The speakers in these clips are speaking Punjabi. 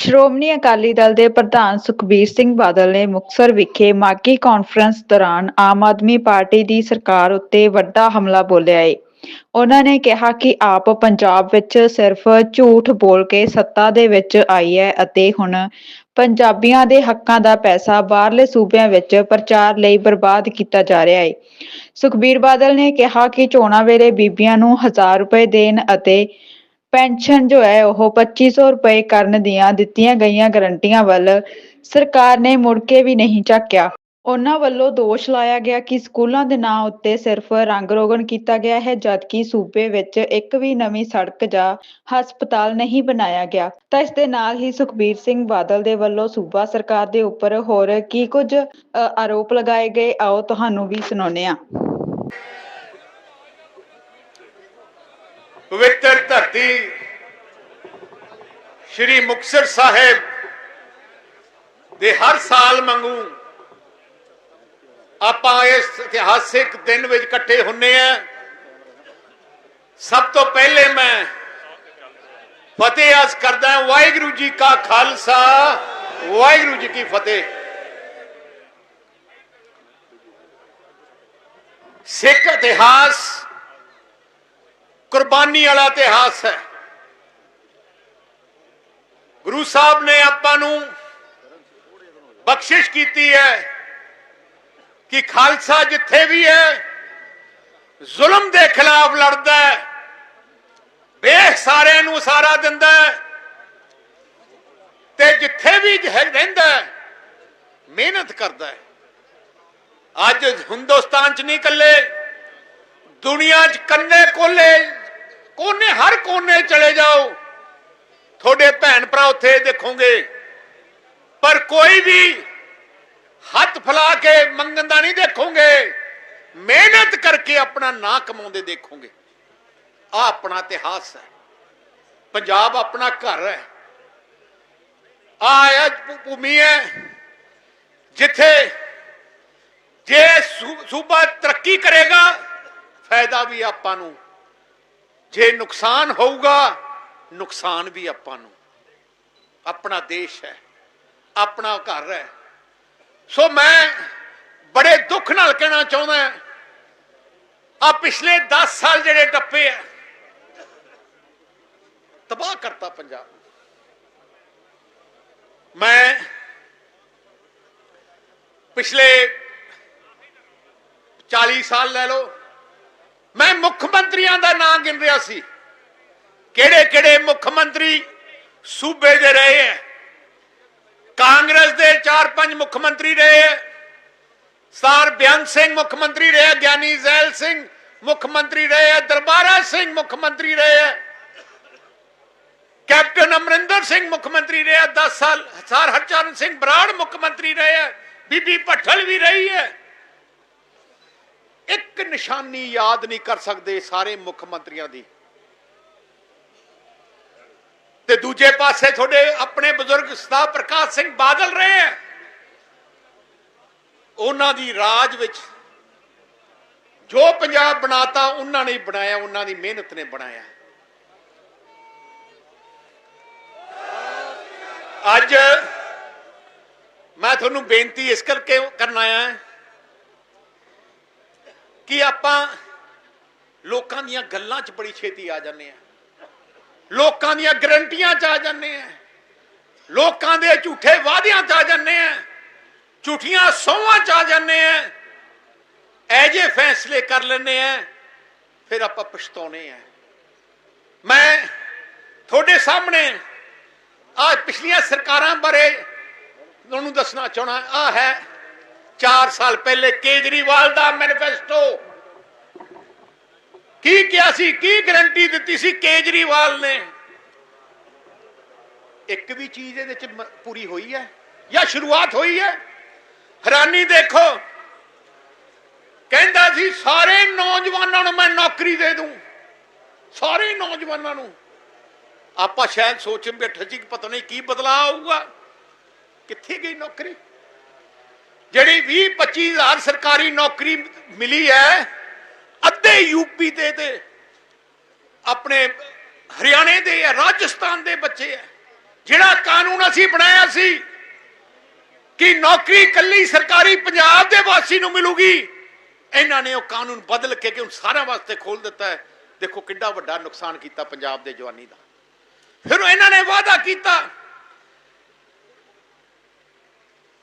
ਸ਼੍ਰੋਮਣੀ ਅਕਾਲੀ ਦਲ ਦੇ ਪ੍ਰਧਾਨ ਸੁਖਬੀਰ ਸਿੰਘ ਬਾਦਲ ਨੇ ਮੁਕਤਸਰ ਵਿਖੇ ਮਾਗੀ ਕਾਨਫਰੰਸ ਦੌਰਾਨ ਆਮ ਆਦਮੀ ਪਾਰਟੀ ਦੀ ਸਰਕਾਰ ਉੱਤੇ ਵੱਡਾ ਹਮਲਾ ਬੋਲਿਆ ਏ। ਉਹਨਾਂ ਨੇ ਕਿਹਾ ਕਿ ਆਪ ਪੰਜਾਬ ਵਿੱਚ ਸਿਰਫ ਝੂਠ ਬੋਲ ਕੇ ਸੱਤਾ ਦੇ ਵਿੱਚ ਆਈ ਹੈ ਅਤੇ ਹੁਣ ਪੰਜਾਬੀਆਂ ਦੇ ਹੱਕਾਂ ਦਾ ਪੈਸਾ ਬਾਹਰਲੇ ਸੂਬਿਆਂ ਵਿੱਚ ਪ੍ਰਚਾਰ ਲਈ ਬਰਬਾਦ ਕੀਤਾ ਜਾ ਰਿਹਾ ਹੈ ਸੁਖਬੀਰ ਬਾਦਲ ਨੇ ਕਿਹਾ ਕਿ ਚੋਣਾਂ ਵੇਲੇ ਬੀਬੀਆਂ ਨੂੰ 1000 ਰੁਪਏ ਦੇਣ ਅਤੇ ਪੈਨਸ਼ਨ ਜੋ ਹੈ ਉਹ 2500 ਰੁਪਏ ਕਰਨ ਦੀਆਂ ਦਿੱਤੀਆਂ ਗਈਆਂ ਗਰੰਟੀਆਂ ਵੱਲ ਸਰਕਾਰ ਨੇ ਮੁੜ ਕੇ ਵੀ ਨਹੀਂ ਝਾਕਿਆ। ਉਹਨਾਂ ਵੱਲੋਂ ਦੋਸ਼ ਲਾਇਆ ਗਿਆ ਕਿ ਸਕੂਲਾਂ ਦੇ ਨਾਂ ਉੱਤੇ ਸਿਰਫ ਰੰਗ ਰੋਗਨ ਕੀਤਾ ਗਿਆ ਹੈ, ਜਦਕਿ ਸੂਬੇ ਵਿੱਚ ਇੱਕ ਵੀ ਨਵੀਂ ਸੜਕ ਜਾਂ ਹਸਪਤਾਲ ਨਹੀਂ ਬਣਾਇਆ ਗਿਆ। ਤਾਂ ਇਸ ਦੇ ਨਾਲ ਹੀ ਸੁਖਬੀਰ ਸਿੰਘ ਬਾਦਲ ਦੇ ਵੱਲੋਂ ਸੂਬਾ ਸਰਕਾਰ ਦੇ ਉੱਪਰ ਹੋਰ ਕੀ ਕੁਝ ਆਰੋਪ ਲਗਾਏ ਗਏ, ਆਓ ਤੁਹਾਨੂੰ ਵੀ ਸੁਣਾਉਂਦੇ ਹਾਂ। ਪਵਿੱਤਰ ਧਰਤੀ। ਸ਼੍ਰੀ ਮੁਕਤਸਰ ਸਾਹਿਬ ਦੇ ਹਰ ਸਾਲ ਮੰਗੂ ਆਪਾਂ ਇਸ ਇਤਿਹਾਸਿਕ ਦਿਨ ਵਿੱਚ ਇਕੱਠੇ ਹੁੰਨੇ ਆ। ਸਭ ਤੋਂ ਪਹਿਲੇ ਮੈਂ ਫਤਿਹ ਅਰਜ਼ ਕਰਦਾ ਵਾਹਿਗੁਰੂ ਜੀ ਕਾ ਖਾਲਸਾ, ਵਾਹਿਗੁਰੂ ਜੀ ਕੀ ਫਤਿਹ। ਸਿੱਖ ਇਤਿਹਾਸ ਕੁਰਬਾਨੀ ਵਾਲਾ ਇਤਿਹਾਸ ਹੈ। ਗੁਰੂ ਸਾਹਿਬ ਨੇ ਆਪਾਂ ਨੂੰ ਬਖਸ਼ਿਸ਼ ਕੀਤੀ ਹੈ ਕਿ ਖਾਲਸਾ ਜਿੱਥੇ ਵੀ ਹੈ, ਜ਼ੁਲਮ ਦੇ ਖਿਲਾਫ ਲੜਦਾ ਹੈ ਬੇਖ ਸਾਰਿਆਂ ਨੂੰ ਸਾਰਾ ਦਿੰਦਾ ਹੈ ਤੇ ਜਿੱਥੇ ਵੀ ਰਹਿੰਦਾ ਮਿਹਨਤ ਕਰਦਾ ਹੈ। ਅੱਜ ਹਿੰਦੁਸਤਾਨ ਚ ਨਹੀਂ ਇਕੱਲੇ, ਦੁਨੀਆ 'ਚ ਕੰਨੇ ਕੋਲੇ ਕੋਨੇ, ਹਰ ਕੋਨੇ ਚਲੇ ਜਾਓ। ਤੁਹਾਡੇ ਭੈਣ ਭਰਾ ਉੱਥੇ ਦੇਖੋਗੇ। ਪਰ ਕੋਈ ਵੀ ਹੱਥ ਫਲਾ ਕੇ ਮੰਗਣ ਦਾ ਨਹੀਂ ਦੇਖੋਗੇ। ਮਿਹਨਤ ਕਰਕੇ ਆਪਣਾ ਨਾਂ ਕਮਾਉਂਦੇ ਦੇਖੋਗੇ। ਆ ਆਪਣਾ ਇਤਿਹਾਸ ਹੈ। ਪੰਜਾਬ ਆਪਣਾ ਘਰ ਹੈ। ਆ ਭੂਮੀ ਹੈ ਜਿੱਥੇ ਜੇ ਸੂਬਾ ਤਰੱਕੀ ਕਰੇਗਾ, ਫਾਇਦਾ ਵੀ ਆਪਾਂ ਨੂੰ। ਜੇ ਨੁਕਸਾਨ ਹੋਊਗਾ, ਨੁਕਸਾਨ ਵੀ ਆਪਾਂ ਨੂੰ। ਆਪਣਾ ਦੇਸ਼ ਹੈ, ਆਪਣਾ ਘਰ ਹੈ। ਸੋ ਮੈਂ ਬੜੇ ਦੁੱਖ ਨਾਲ ਕਹਿਣਾ ਚਾਹੁੰਦਾ ਆ ਪਿਛਲੇ 10 ਸਾਲ ਜਿਹੜੇ ਟੱਪੇ ਆ, ਤਬਾਹ ਕਰਤਾ ਪੰਜਾਬ ਮੈਂ ਪਿਛਲੇ 40 ਸਾਲ ਲੈ ਲਓ, ਮੈਂ ਮੁੱਖ ਮੰਤਰੀਆਂ ਦਾ ਨਾਮ ਗਿਣ ਰਿਹਾ ਸੀ। ਕਿਹੜੇ ਕਿਹੜੇ ਮੁੱਖ ਮੰਤਰੀ ਸੂਬੇ ਦੇ ਰਹੇ ਹੈ ਕਾਂਗਰਸ ਦੇ 4-5 ਮੁੱਖ ਮੰਤਰੀ ਰਹੇ ਹੈ ਸਰ ਬਿਆਨ ਸਿੰਘ ਮੁੱਖ ਮੰਤਰੀ ਰਹੇ ਗਿਆਨੀ ਜ਼ੈਲ ਸਿੰਘ ਮੁੱਖ ਮੰਤਰੀ ਰਹੇ ਹੈ ਦਰਬਾਰਾ ਸਿੰਘ ਮੁੱਖ ਮੰਤਰੀ ਰਹੇ ਹੈ ਕੈਪਟਨ ਅਮਰਿੰਦਰ ਸਿੰਘ ਮੁੱਖ ਮੰਤਰੀ ਰਿਹਾ 10 ਸਾਲ, ਸਰ ਹਰਚਰਨ ਸਿੰਘ ਬਰਾੜ ਮੁੱਖ ਮੰਤਰੀ ਰਹੇ ਹੈ ਬੀਬੀ ਭੱਠਲ ਵੀ ਰਹੀ ਹੈ ਇੱਕ ਨਿਸ਼ਾਨੀ ਯਾਦ ਨਹੀਂ ਕਰ ਸਕਦੇ ਸਾਰੇ ਮੁੱਖ ਮੰਤਰੀਆਂ ਦੀ। ਤੇ ਦੂਜੇ ਪਾਸੇ ਤੁਹਾਡੇ ਆਪਣੇ ਬਜ਼ੁਰਗ ਸਰਦਾਰ ਪ੍ਰਕਾਸ਼ ਸਿੰਘ ਬਾਦਲ ਰਹੇ ਹੈ। ਉਹਨਾਂ ਦੀ ਰਾਜ ਵਿੱਚ ਜੋ ਪੰਜਾਬ ਬਣਾਤਾ, ਉਹਨਾਂ ਨੇ ਬਣਾਇਆ, ਉਹਨਾਂ ਦੀ ਮਿਹਨਤ ਨੇ ਬਣਾਇਆ। ਅੱਜ ਮੈਂ ਤੁਹਾਨੂੰ ਬੇਨਤੀ ਇਸ ਕਰਕੇ ਕਰਨ ਆਇਆ ਹਾਂ ਕਿ ਆਪਾਂ ਲੋਕਾਂ ਦੀਆਂ ਗੱਲਾਂ 'ਚ ਬੜੀ ਛੇਤੀ ਆ ਜਾਂਦੇ ਆ। ਲੋਕਾਂ ਦੀਆਂ ਗਰੰਟੀਆਂ 'ਚ ਆ ਜਾਂਦੇ ਆ। ਲੋਕਾਂ ਦੇ ਝੂਠੇ ਵਾਅਦਿਆਂ 'ਚ ਆ ਜਾਂਦੇ ਆ। ਝੂਠੀਆਂ ਸੌਹਾਂ 'ਚ ਆ ਜਾਂਦੇ ਆ। ਐਜੇ ਫੈਸਲੇ ਕਰ ਲੈਂਦੇ ਆ, ਫਿਰ ਆਪਾਂ ਪਛਤਾਉਨੇ ਆ। ਮੈਂ ਤੁਹਾਡੇ ਸਾਹਮਣੇ ਆ ਪਿਛਲੀਆਂ ਸਰਕਾਰਾਂ ਬਾਰੇ ਤੁਹਾਨੂੰ ਦੱਸਣਾ ਚਾਹਣਾ ਆ ਹੈ 4 ਸਾਲ ਪਹਿਲੇ ਕੇਜਰੀਵਾਲ ਦਾ ਮੈਨੀਫੈਸਟੋ। ਕੀ ਕਿਹਾ ਸੀ? ਕੀ ਗਰੰਟੀ ਦਿੱਤੀ ਸੀ ਕੇਜਰੀਵਾਲ ਨੇ? ਇੱਕ ਵੀ ਚੀਜ਼ ਇਹਦੇ ਵਿੱਚ ਪੂਰੀ ਹੋਈ ਹੈ ਜਾਂ ਸ਼ੁਰੂਆਤ ਹੋਈ ਹੈ? ਹੈਰਾਨੀ ਦੇਖੋ। ਕਹਿੰਦਾ ਸੀ, ਸਾਰੇ ਨੌਜਵਾਨਾਂ ਨੂੰ ਮੈਂ ਨੌਕਰੀ ਦੇ ਦੂੰ। ਸਾਰੇ ਨੌਜਵਾਨਾਂ ਨੂੰ। ਆਪਾਂ ਸ਼ਾਇਦ ਸੋਚਣ ਬੈਠੇ ਸੀ ਕਿ ਪਤਾ ਨਹੀਂ ਕੀ ਬਦਲਾਅ ਆਊਗਾ। ਕਿੱਥੇ ਗਈ ਨੌਕਰੀ? ਜਿਹੜੀ 20 25000 ਸਰਕਾਰੀ ਨੌਕਰੀ ਮਿਲੀ ਹੈ, ਅੱਧੇ ਯੂਪੀ ਦੇ ਤੇ ਆਪਣੇ ਹਰਿਆਣੇ ਦੇ ਹੈ, ਰਾਜਸਥਾਨ ਦੇ ਬੱਚੇ ਹੈ। ਜਿਹੜਾ ਕਾਨੂੰਨ ਅਸੀਂ ਬਣਾਇਆ ਸੀ ਕਿ ਨੌਕਰੀ ਕੱਲੀ ਸਰਕਾਰੀ ਪੰਜਾਬ ਦੇ ਵਾਸੀ ਨੂੰ ਮਿਲੂਗੀ, ਇਹਨਾਂ ਨੇ ਉਹ ਕਾਨੂੰਨ ਬਦਲ ਕੇ ਕਿ ਹੁਣ ਸਾਰਿਆਂ ਵਾਸਤੇ ਖੋਲ ਦਿੱਤਾ ਹੈ। ਦੇਖੋ ਕਿੰਨਾ ਵੱਡਾ ਨੁਕਸਾਨ ਕੀਤਾ ਪੰਜਾਬ ਦੇ ਜਵਾਨੀ ਦਾ। ਫਿਰ ਇਹਨਾਂ ਨੇ ਵਾਅਦਾ ਕੀਤਾ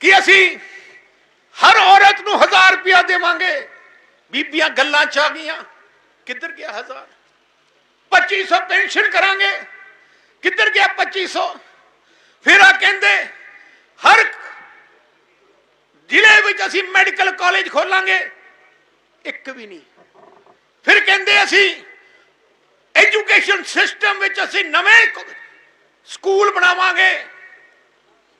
ਕਿ ਅਸੀਂ ਹਰ ਔਰਤ ਨੂੰ 1000 ਰੁਪਇਆ ਦੇਵਾਂਗੇ। ਬੀਬੀਆਂ ਗੱਲਾਂ ਚ ਆ ਗਈਆਂ। ਕਿੱਧਰ ਗਿਆ 1000 2500 ਪੈਨਸ਼ਨ ਕਰਾਂਗੇ। ਕਿੱਧਰ ਗਿਆ 2500 ਫਿਰ ਆ ਕਹਿੰਦੇ, ਹਰ ਜ਼ਿਲ੍ਹੇ ਵਿੱਚ ਅਸੀਂ ਮੈਡੀਕਲ ਕਾਲਜ ਖੋਲਾਂਗੇ। ਇੱਕ ਵੀ ਨਹੀਂ। ਫਿਰ ਕਹਿੰਦੇ ਅਸੀਂ, ਐਜੂਕੇਸ਼ਨ ਸਿਸਟਮ ਵਿੱਚ ਅਸੀਂ ਨਵੇਂ ਸਕੂਲ ਬਣਾਵਾਂਗੇ।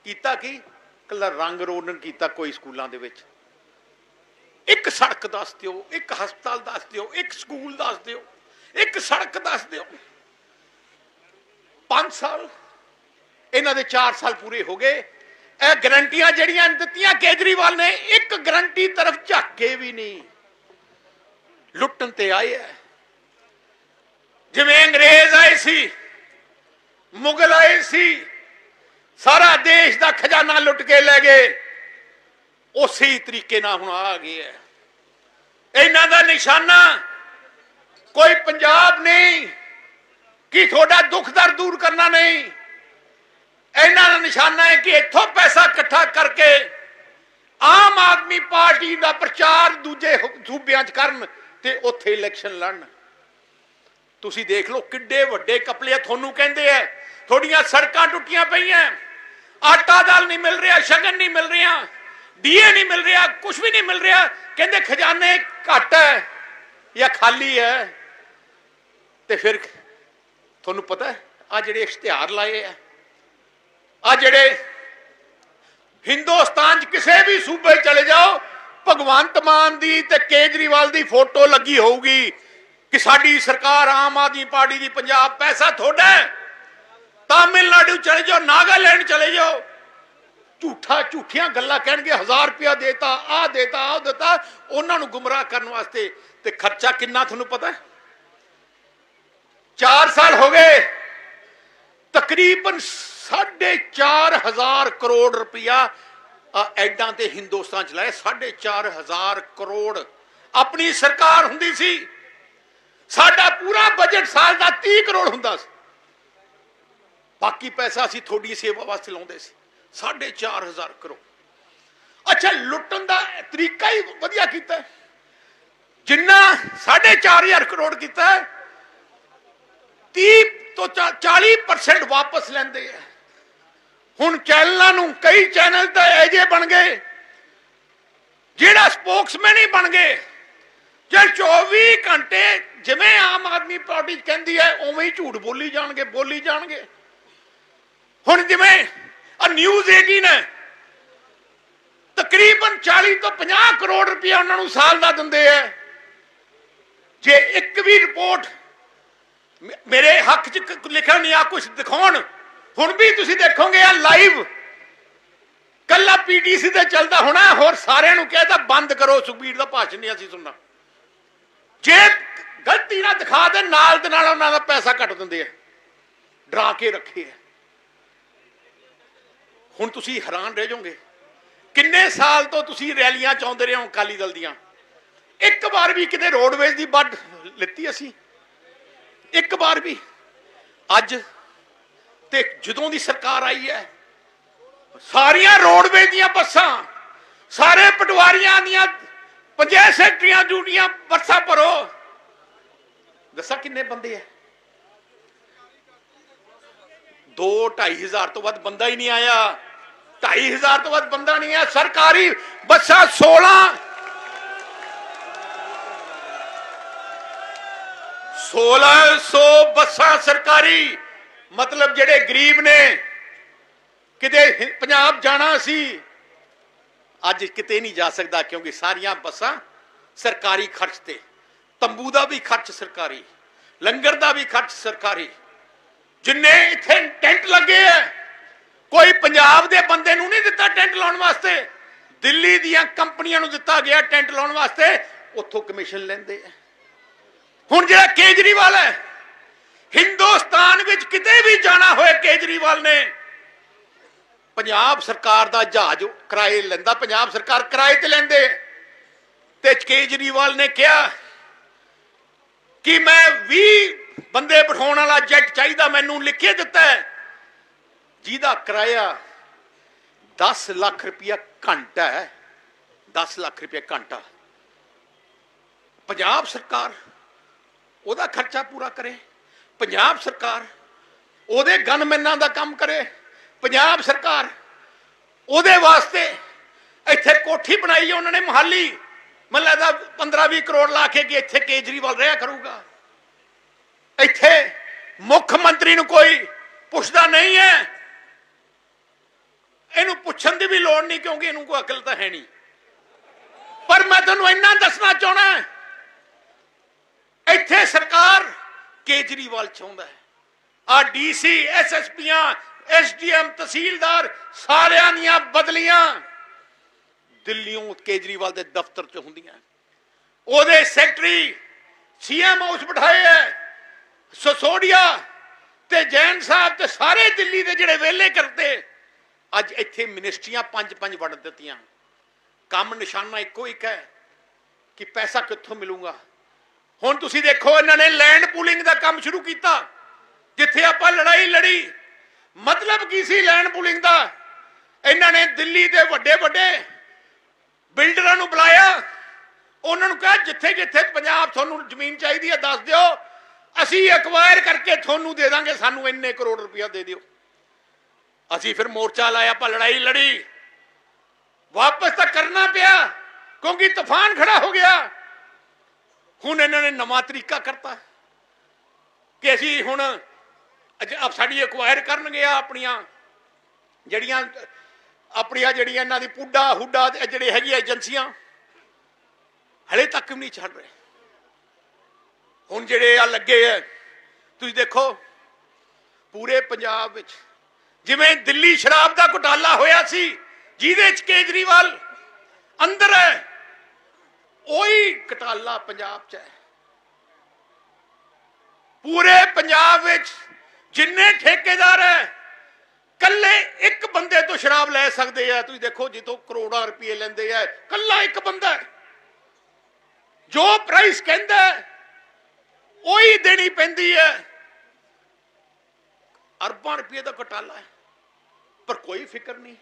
ਕੀਤਾ ਕੀ? ਕੱਲਾ ਰੰਗ ਰੋਡਨ ਕੀਤਾ ਕੋਈ ਸਕੂਲਾਂ ਦੇ ਵਿੱਚ। ਇੱਕ ਸੜਕ ਦੱਸ ਦਿਓ, ਇੱਕ ਹਸਪਤਾਲ ਦੱਸ ਦਿਓ, ਇੱਕ ਸਕੂਲ ਦੱਸ ਦਿਓ, ਇੱਕ ਸੜਕ ਦੱਸ ਦਿਓ। 5 ਸਾਲ, ਇਹਨਾਂ ਦੇ 4 ਸਾਲ ਪੂਰੇ ਹੋ ਗਏ। ਇਹ ਗਰੰਟੀਆਂ ਜਿਹੜੀਆਂ ਦਿੱਤੀਆਂ, ਕੇਜਰੀਵਾਲ ਨੇ ਇੱਕ ਗਰੰਟੀ ਤਰਫ ਝਾਕੇ ਵੀ ਨਹੀਂ। ਲੁੱਟਣ ਤੇ ਆਏ ਐ ਜਿਵੇਂ ਅੰਗਰੇਜ਼ ਆਏ ਸੀ, ਮੁਗਲ ਆਏ ਸੀ ਸਾਰਾ ਦੇਸ਼ ਦਾ ਖਜ਼ਾਨਾ ਲੁੱਟ ਕੇ ਲੈ ਗਏ। ਉਸੇ ਤਰੀਕੇ ਨਾਲ ਹੁਣ ਆ ਗਏ ਹੈ ਇਹਨਾਂ ਦਾ ਨਿਸ਼ਾਨਾ ਕੋਈ ਪੰਜਾਬ ਨਹੀਂ, ਕਿ ਤੁਹਾਡਾ ਦੁੱਖ ਦਰ ਦੂਰ ਕਰਨਾ ਨਹੀਂ। ਇਹਨਾਂ ਦਾ ਨਿਸ਼ਾਨਾ ਹੈ ਕਿ ਇੱਥੋਂ ਪੈਸਾ ਇਕੱਠਾ ਕਰਕੇ ਆਮ ਆਦਮੀ ਪਾਰਟੀ ਦਾ ਪ੍ਰਚਾਰ ਦੂਜੇ ਸੂਬਿਆਂ 'ਚ ਕਰਨ ਤੇ ਉੱਥੇ ਇਲੈਕਸ਼ਨ ਲੜਨ। ਤੁਸੀਂ ਦੇਖ ਲਓ ਕਿੱਡੇ ਵੱਡੇ ਕਪਲੇ ਤੁਹਾਨੂੰ ਕਹਿੰਦੇ ਆ ਤੁਹਾਡੀਆਂ ਸੜਕਾਂ ਟੁੱਟੀਆਂ ਪਈਆਂ। ਆਟਾ ਦਾਲ ਨਹੀਂ ਮਿਲ ਰਿਹਾ, ਸ਼ਗਨ ਨਹੀਂ ਮਿਲ ਰਿਹਾ ਡੀਏ ਨਹੀਂ ਮਿਲ ਰਿਹਾ ਕੁਝ ਵੀ ਨਹੀਂ ਮਿਲ ਰਿਹਾ, ਕਹਿੰਦੇ ਖਜ਼ਾਨੇ ਘੱਟ ਹੈ ਜਾਂ ਖਾਲੀ ਹੈ ਤੇ ਫਿਰ ਤੁਹਾਨੂੰ ਪਤਾ ਆ ਜਿਹੜੇ ਇਸ਼ਤਿਹਾਰ ਲਾਏ ਆ ਆ ਜਿਹੜੇ ਹਿੰਦੁਸਤਾਨ 'ਚ ਕਿਸੇ ਵੀ ਸੂਬੇ ਚਲੇ ਜਾਓ, ਭਗਵੰਤ ਮਾਨ ਦੀ ਤੇ ਕੇਜਰੀਵਾਲ ਦੀ ਫੋਟੋ ਲੱਗੀ ਹੋਊਗੀ ਕਿ ਸਾਡੀ ਸਰਕਾਰ ਆਮ ਆਦਮੀ ਪਾਰਟੀ ਦੀ ਪੰਜਾਬ ਪੈਸਾ ਤੁਹਾਡਾ ਤਾਮਿਲਨਾਡੂ ਚਲੇ ਜਾਓ, ਨਾਗਾਲੈਂਡ ਚਲੇ ਜਾਓ। ਝੂਠਾ ਝੂਠੀਆਂ ਗੱਲਾਂ ਕਹਿਣਗੇ 1000 ਰੁਪਇਆ ਦੇਤਾ ਆ ਦੇਤਾ ਆ ਦਿੱਤਾ। ਉਹਨਾਂ ਨੂੰ ਗੁੰਮਰਾਹ ਕਰਨ ਵਾਸਤੇ ਤੇ ਖਰਚਾ ਕਿੰਨਾ ਤੁਹਾਨੂੰ ਪਤਾ ਹੈ? 4 ਸਾਲ ਹੋ ਗਏ। ਤਕਰੀਬਨ 4.5 ਕਰੋੜ ਰੁਪਇਆ ਆ ਐਡਾਂ ਤੇ ਹਿੰਦੁਸਤਾਨ ਚ ਲਾਏ 4.5 ਕਰੋੜ ਆਪਣੀ ਸਰਕਾਰ ਹੁੰਦੀ ਸੀ। ਸਾਡਾ ਪੂਰਾ ਬਜਟ ਸਾਲ ਦਾ 30 ਕਰੋੜ ਹੁੰਦਾ ਸੀ। ਬਾਕੀ ਪੈਸਾ ਅਸੀਂ ਤੁਹਾਡੀ ਸੇਵਾ ਵਾਸਤੇ ਲਾਉਂਦੇ ਸੀ। 4.5 ਕਰੋੜ ਅੱਛਾ ਲੁੱਟਣ ਦਾ ਤਰੀਕਾ ਹੀ ਵਧੀਆ ਕੀਤਾ ਹੈ। ਜਿੰਨਾ 4.5 ਕਰੋੜ ਕੀਤਾ ਹੈ, 30 ਤੋਂ 40% ਵਾਪਸ ਲੈਂਦੇ ਆ ਹੁਣ ਚੈਨਲਾਂ ਨੂੰ ਕਈ ਚੈਨਲ ਤਾਂ ਐਜੇ ਬਣ ਗਏ ਜਿਹੜਾ ਸਪੋਕਸਮੈਨ ਹੀ ਬਣ ਗਏ ਜੇ 24 ਘੰਟੇ ਜਿਵੇਂ ਆਮ ਆਦਮੀ ਪਾਰਟੀ ਕਹਿੰਦੀ ਹੈ ਉਵੇਂ ਹੀ ਝੂਠ ਬੋਲੀ ਜਾਣਗੇ ਬੋਲੀ ਜਾਣਗੇ। ਹੁਣ ਜਿਵੇਂ ਆ ਨਿਊਜ਼ 18 ਹੈ ਤਕਰੀਬਨ 40 ਤੋਂ 50 ਕਰੋੜ ਰੁਪਇਆ ਉਹਨਾਂ ਨੂੰ ਸਾਲ ਦਾ ਦਿੰਦੇ ਆ। ਜੇ ਇੱਕ ਵੀ ਰਿਪੋਰਟ ਮੇਰੇ ਹੱਕ 'ਚ ਲਿਖਣ ਨਹੀਂ ਕੁਝ ਦਿਖਾਉਣ, ਹੁਣ ਵੀ ਤੁਸੀਂ ਦੇਖੋਗੇ ਆ ਲਾਈਵ ਕੱਲਾ ਪੀਟੀਸੀ ਤੇ ਚੱਲਦਾ ਹੋਣਾ, ਹੋਰ ਸਾਰਿਆਂ ਨੂੰ ਕਹਿਤਾ ਬੰਦ ਕਰੋ, ਸੁਖਬੀਰ ਦਾ ਭਾਸ਼ਣ ਨਹੀਂ ਅਸੀਂ ਸੁਣਨਾ। ਜੇ ਗਲਤੀ ਨਾਲ ਦਿਖਾ ਦੇ ਨਾਲ ਦੇ ਨਾਲ ਉਹਨਾਂ ਦਾ ਪੈਸਾ ਕੱਟ ਦਿੰਦੇ ਆ, ਡਰਾ ਕੇ ਰੱਖੇ ਆ। ਹੁਣ ਤੁਸੀਂ ਹੈਰਾਨ ਰਹਿ ਜਾਓਗੇ। ਕਿੰਨੇ ਸਾਲ ਤੋਂ ਤੁਸੀਂ ਰੈਲੀਆਂ ਚਾਹੁੰਦੇ ਰਹੇ ਹੋ ਅਕਾਲੀ ਦਲ ਦੀਆਂ? ਇੱਕ ਵਾਰ ਵੀ ਕਿਤੇ ਰੋਡਵੇਜ਼ ਦੀ ਵੱਡ ਲਿੱਤੀ ਅਸੀਂ। ਇੱਕ ਵਾਰ ਵੀ। ਅੱਜ ਤੇ ਜਦੋਂ ਦੀ ਸਰਕਾਰ ਆਈ ਹੈ, ਸਾਰੀਆਂ ਰੋਡਵੇਜ਼ ਦੀਆਂ ਬੱਸਾਂ, ਸਾਰੇ ਪਟਵਾਰੀਆਂ ਦੀਆਂ ਪੰਚਾਇਤ ਸੈਕਟਰੀਆਂ ਡਿਊਟੀਆਂ ਬੱਸਾਂ ਭਰੋ। ਦੱਸਾਂ ਕਿੰਨੇ ਬੰਦੇ ਆ? ਦੋ 2500 ਤੋਂ ਵੱਧ ਬੰਦਾ ਹੀ ਨਹੀਂ ਆਇਆ। 2500 ਤੋਂ ਵੱਧ ਬੰਦਾ ਨਹੀਂ ਹੈ, ਸਰਕਾਰੀ ਬੱਸਾਂ 16 1600 ਬੱਸਾਂ ਸਰਕਾਰੀ। ਮਤਲਬ ਜਿਹੜੇ ਗਰੀਬ ਨੇ, ਕਿਤੇ ਪੰਜਾਬ ਜਾਣਾ ਸੀ। ਅੱਜ ਕਿਤੇ ਨਹੀਂ ਜਾ ਸਕਦਾ ਕਿਉਂਕਿ ਸਾਰੀਆਂ ਬੱਸਾਂ ਸਰਕਾਰੀ ਖਰਚ ਤੇ। ਤੰਬੂ ਦਾ ਵੀ ਖਰਚ ਸਰਕਾਰੀ, ਲੰਗਰ ਦਾ ਵੀ ਖਰਚ ਸਰਕਾਰੀ। ਜਿੰਨੇ ਇੱਥੇ ਟੈਂਟ ਲੱਗੇ ਆ ਕੋਈ ਪੰਜਾਬ ਦੇ ਬੰਦੇ ਨੂੰ ਨਹੀਂ ਦਿੱਤਾ ਟੈਂਟ ਲਾਉਣ ਵਾਸਤੇ। ਦਿੱਲੀ ਦੀਆਂ ਕੰਪਨੀਆਂ ਨੂੰ ਦਿੱਤਾ ਗਿਆ ਟੈਂਟ ਲਾਉਣ ਵਾਸਤੇ। ਉੱਥੋਂ ਕਮਿਸ਼ਨ ਲੈਂਦੇ ਆ। ਹੁਣ ਜਿਹੜਾ ਕੇਜਰੀਵਾਲ ਹੈ, ਹਿੰਦੁਸਤਾਨ ਵਿੱਚ ਕਿਤੇ ਵੀ ਜਾਣਾ ਹੋਏ ਕੇਜਰੀਵਾਲ ਨੇ, ਪੰਜਾਬ ਸਰਕਾਰ ਦਾ ਜਹਾਜ਼ ਕਿਰਾਏ ਲੈਂਦਾ, ਪੰਜਾਬ ਸਰਕਾਰ ਕਿਰਾਏ ਤੇ ਲੈਂਦੇ। ਤੇ ਕੇਜਰੀਵਾਲ ਨੇ ਕਿਹਾ ਕਿ ਮੈਂ 20 ਬੰਦੇ ਬਿਠਾਉਣ ਵਾਲਾ ਜੈਟ ਚਾਹੀਦਾ, ਮੈਨੂੰ ਲਿਖੇ ਦਿੱਤਾ ਹੈ। ਜਿਹਦਾ ਕਿਰਾਇਆ 10 ਲੱਖ ਰੁਪਇਆ ਘੰਟਾ ਹੈ 10 ਲੱਖ ਰੁਪਇਆ ਘੰਟਾ। ਪੰਜਾਬ ਸਰਕਾਰ ਉਹਦਾ ਖਰਚਾ ਪੂਰਾ ਕਰੇ, ਪੰਜਾਬ ਸਰਕਾਰ ਉਹਦੇ ਗਨਮੈਨਾਂ ਦਾ ਕੰਮ ਕਰੇ, ਪੰਜਾਬ ਸਰਕਾਰ ਉਹਦੇ ਵਾਸਤੇ ਇੱਥੇ ਕੋਠੀ ਬਣਾਈ ਹੈ, ਉਹਨਾਂ ਨੇ ਮਹਾਲੀ। ਮੈਨੂੰ ਲੱਗਦਾ 15-20 ਕਰੋੜ ਲਾ ਕੇ ਕਿ ਇੱਥੇ ਕੇਜਰੀਵਾਲ ਰਿਹਾ ਕਰੂਗਾ। ਇੱਥੇ ਮੁੱਖ ਮੰਤਰੀ ਨੂੰ ਕੋਈ ਪੁੱਛਦਾ ਨਹੀਂ ਹੈ ਪੁੱਛਣ ਦੀ ਵੀ ਲੋੜ ਨਹੀਂ ਕਿਉਂਕਿ ਇਹਨੂੰ ਕੋਈ ਅਕਲ ਤਾਂ ਹੈ ਨਹੀਂ। ਪਰ ਮੈਂ ਤੁਹਾਨੂੰ ਇੰਨਾ ਦੱਸਣਾ ਚਾਹਣਾ ਇੱਥੇ ਸਰਕਾਰ ਕੇਜਰੀਵਾਲ ਚਾਹੁੰਦਾ ਹੈ। ਆ ਡੀਸੀ ਐਸਐਸਪੀਆਂ ਐਸਡੀਐਮ ਤਹਿਸੀਲਦਾਰ ਸਾਰਿਆਂ ਦੀਆਂ ਬਦਲੀਆਂ ਦਿੱਲੀੋਂ ਕੇਜਰੀਵਾਲ ਦੇ ਦਫ਼ਤਰ 'ਚ ਹੁੰਦੀਆਂ ਉਹਦੇ ਸੈਕਟਰੀ ਸੀਐਮ ਹਾਊਸ ਬਿਠਾਏ ਐ ਸਸੋੜੀਆ ਤੇ ਜੈਨ ਸਾਹਿਬ ਤੇ ਸਾਰੇ ਦਿੱਲੀ ਦੇ ਜਿਹੜੇ ਵੇਲੇ ਕਰਤੇ ਅੱਜ ਇੱਥੇ ਮਿਨਿਸਟਰੀਆਂ ਪੰਜ ਪੰਜ ਵੰਡ ਦਿੱਤੀਆਂ। ਕੰਮ ਨਿਸ਼ਾਨਾ ਇੱਕੋ ਇੱਕ ਹੈ ਕਿ ਪੈਸਾ ਕਿੱਥੋਂ ਮਿਲੂਗਾ। ਹੁਣ ਤੁਸੀਂ ਦੇਖੋ, ਇਹਨਾਂ ਨੇ ਲੈਂਡ ਪੂਲਿੰਗ ਦਾ ਕੰਮ ਸ਼ੁਰੂ ਕੀਤਾ, ਜਿੱਥੇ ਆਪਾਂ ਲੜਾਈ ਲੜੀ। ਮਤਲਬ ਕੀ ਸੀ ਲੈਂਡ ਪੂਲਿੰਗ ਦਾ? ਇਹਨਾਂ ਨੇ ਦਿੱਲੀ ਦੇ ਵੱਡੇ ਵੱਡੇ ਬਿਲਡਰਾਂ ਨੂੰ ਬੁਲਾਇਆ। ਉਹਨਾਂ ਨੂੰ ਕਿਹਾ, ਜਿੱਥੇ ਜਿੱਥੇ ਪੰਜਾਬ ਤੁਹਾਨੂੰ ਜ਼ਮੀਨ ਚਾਹੀਦੀ ਹੈ, ਦੱਸ ਦਿਓ। ਅਸੀਂ ਐਕਵਾਇਰ ਕਰਕੇ ਤੁਹਾਨੂੰ ਦੇ ਦਾਂਗੇ, ਸਾਨੂੰ ਇੰਨੇ ਕਰੋੜ ਰੁਪਇਆ ਦੇ ਦਿਓ। ਅਸੀਂ ਫਿਰ ਮੋਰਚਾ ਲਾਇਆ, ਆਪਾਂ ਲੜਾਈ ਲੜੀ। ਵਾਪਸ ਤਾਂ ਕਰਨਾ ਪਿਆ, ਕਿਉਂਕਿ ਤੂਫਾਨ ਖੜਾ ਹੋ ਗਿਆ। ਹੁਣ ਇਹਨਾਂ ਨੇ ਨਵਾਂ ਤਰੀਕਾ ਕਰਤਾ ਕਿ ਅਸੀਂ ਹੁਣ ਆਪ ਸਾਡੀ ਐਕਵਾਇਰ ਕਰਨਗੇ ਆਪਣੀਆਂ ਜਿਹੜੀਆਂ ਆਪਣੀਆਂ ਜਿਹੜੀਆਂ ਇਹਨਾਂ ਦੀ ਪੁੱਡਾ, ਹੁੱਡਾ ਜਿਹੜੇ ਹੈਗੀ ਏਜੰਸੀਆਂ, ਹਲੇ ਤੱਕ ਵੀ ਨਹੀਂ ਛੱਡ ਰਹੇ। ਹੁਣ ਜਿਹੜੇ ਆ ਲੱਗੇ ਆ ਤੁਸੀਂ ਦੇਖੋ, ਪੂਰੇ ਪੰਜਾਬ ਵਿੱਚ ਜਿਵੇਂ ਦਿੱਲੀ ਸ਼ਰਾਬ ਦਾ ਘੁਟਾਲਾ ਹੋਇਆ ਸੀ, ਜਿਹਦੇ ਚ ਕੇਜਰੀਵਾਲ ਅੰਦਰ ਹੈ, ਉਹੀ ਘਟਾਲਾ ਪੰਜਾਬ ਚ ਹੈ। ਪੂਰੇ ਪੰਜਾਬ ਵਿੱਚ ਜਿੰਨੇ ਠੇਕੇਦਾਰ ਹੈ ਕੱਲੇ ਇੱਕ ਬੰਦੇ ਤੋਂ ਸ਼ਰਾਬ ਲੈ ਸਕਦੇ ਆ। ਤੁਸੀਂ ਦੇਖੋ, ਜਿੱਥੋਂ ਕਰੋੜਾਂ ਰੁਪਏ ਲੈਂਦੇ ਆ ਕੱਲਾ ਇੱਕ ਬੰਦਾ ਜੋ ਪ੍ਰਾਈਸ ਕਹਿੰਦਾ ਉਹੀ ਦੇਣੀ ਪੈਂਦੀ ਹੈ। ਅਰਬਾਂ ਰੁਪਏ ਦਾ ਘਟਾਲਾ ਹੈ। ਪਰ ਕੋਈ ਫਿਕਰ ਨਹੀਂ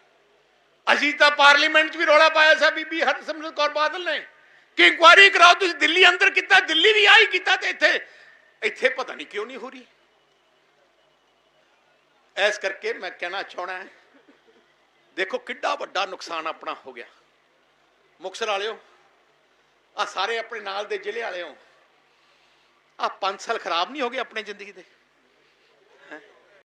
ਅਸੀਂ ਤਾਂ ਪਾਰਲੀਮੈਂਟ 'ਚ ਵੀ ਰੌਲਾ ਪਾਇਆ ਸੀ ਬੀਬੀ ਹਰਸਿਮਰਤ ਕੌਰ ਬਾਦਲ ਨੇ ਕਿ ਇਨਕੁਆਇਰੀ ਕਰਾਓ ਤੁਸੀਂ ਦਿੱਲੀ ਅੰਦਰ ਕੀਤਾ ਦਿੱਲੀ ਵੀ ਆਈ ਕੀਤਾ ਤੇ ਇੱਥੇ ਇੱਥੇ ਪਤਾ ਨਹੀਂ ਕਿਉਂ ਨਹੀਂ ਹੋ ਰਹੀ ਐਸ ਕਰਕੇ ਮੈਂ ਕਹਿਣਾ ਚਾਹਣਾ ਹੈ ਦੇਖੋ ਕਿੱਡਾ ਵੱਡਾ ਨੁਕਸਾਨ ਆਪਣਾ ਹੋ ਗਿਆ ਮੁਕਸਰ ਵਾਲਿਓ ਆ ਸਾਰੇ ਆਪਣੇ ਨਾਲ ਦੇ ਜ਼ਿਲ੍ਹੇ ਵਾਲਿਓ ਆ 5 ਸਾਲ ਖਰਾਬ ਨਹੀਂ ਹੋ ਗਏ ਆਪਣੇ ਜ਼ਿੰਦਗੀ ਦੇ